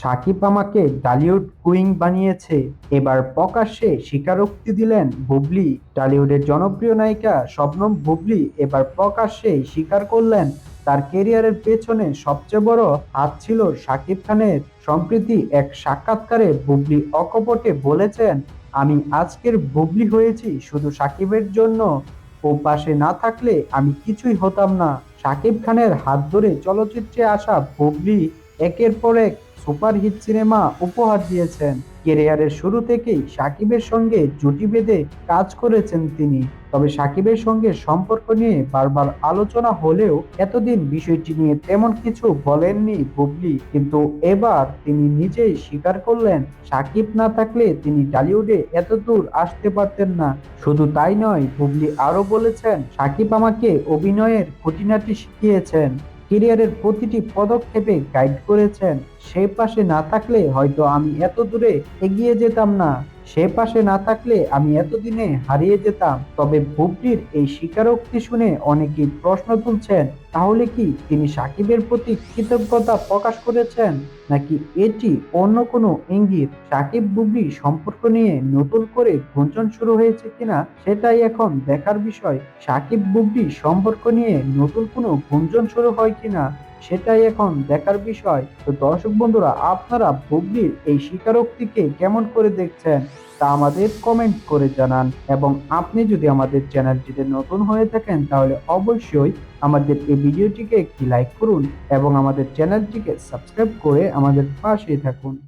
সাকিব আমাকে ডালিউড কুইং বানিয়েছে। এবার প্রকাশ্যে স্বীকারোক্তি দিলেন বুবলি। ডালিউডের জনপ্রিয় নায়িকা শবনম বুবলি এবার প্রকাশ্যে স্বীকার করলেন, তার কেরিয়ারের পেছনে সবচেয়ে বড় হাত ছিল সাকিব খানের। সম্প্রতি এক সাক্ষাৎকারে বুবলি অকপটে বলেছেন, আমি আজকের বুবলি হয়েছি শুধু সাকিবের জন্য। ও পাশে না থাকলে আমি কিছুই হতাম না। সাকিব খানের হাত ধরে চলচ্চিত্রে আসা বুবলি একের পর এক সুপারহিট সিনেমা উপহার দিয়েছেন। কেরিয়ারের শুরু থেকেই সাকিবের সঙ্গে জুটি বেঁধে কাজ করেছেন তিনি। তবে সাকিবের সঙ্গে সম্পর্ক নিয়ে বারবার আলোচনা হলেও এতদিন বিষয়টি নিয়ে তেমন কিছু বলেননি বুবলি। কিন্তু এবার তিনি নিজেই স্বীকার করলেন, সাকিব না থাকলে তিনি টলিউডে এত দূর আসতে পারতেন না। শুধু তাই নয়, বুবলি আরও বলেছেন, সাকিব আমাকে অভিনয়ের খুঁটিনাটি শিখিয়েছেন। কেরিয়ারের প্রতিটি পদক্ষেপে গাইড করেছেন। সেই পাশে না থাকলে হয়তো আমি এত দূরে এগিয়ে যেতাম না। সে পাশে না থাকলে আমি এতদিনে হারিয়ে যেতাম। তবে বুবলির এই স্বীকারোক্তি শুনে অনেকেই প্রশ্ন তুলছেন, তাহলে কি তিনি সাকিবের প্রতি কৃতজ্ঞতা প্রকাশ করেছেন? নাকি এটি অন্য কোনো ইঙ্গিত? সাকিব বুবলি সম্পর্ক নিয়ে নতুন করে গুঞ্জন শুরু হয়েছে কিনা সেটাই এখন দেখার বিষয়। সাকিব বুবলি সম্পর্ক নিয়ে নতুন কোনো গুঞ্জন শুরু হয় কিনা সেটাই এখন দেখার বিষয়। তো দর্শক বন্ধুরা, আপনারা বুবলির এই স্বীকারোক্তিকে কেমন করে দেখছেন তা আমাদের কমেন্ট করে জানান। এবং আপনি যদি আমাদের চ্যানেলটিতে নতুন হয়ে থাকেন, তাহলে অবশ্যই আমাদের এই ভিডিওটিকে একটি লাইক করুন এবং আমাদের চ্যানেলটিকে সাবস্ক্রাইব করে আমাদের পাশে থাকুন।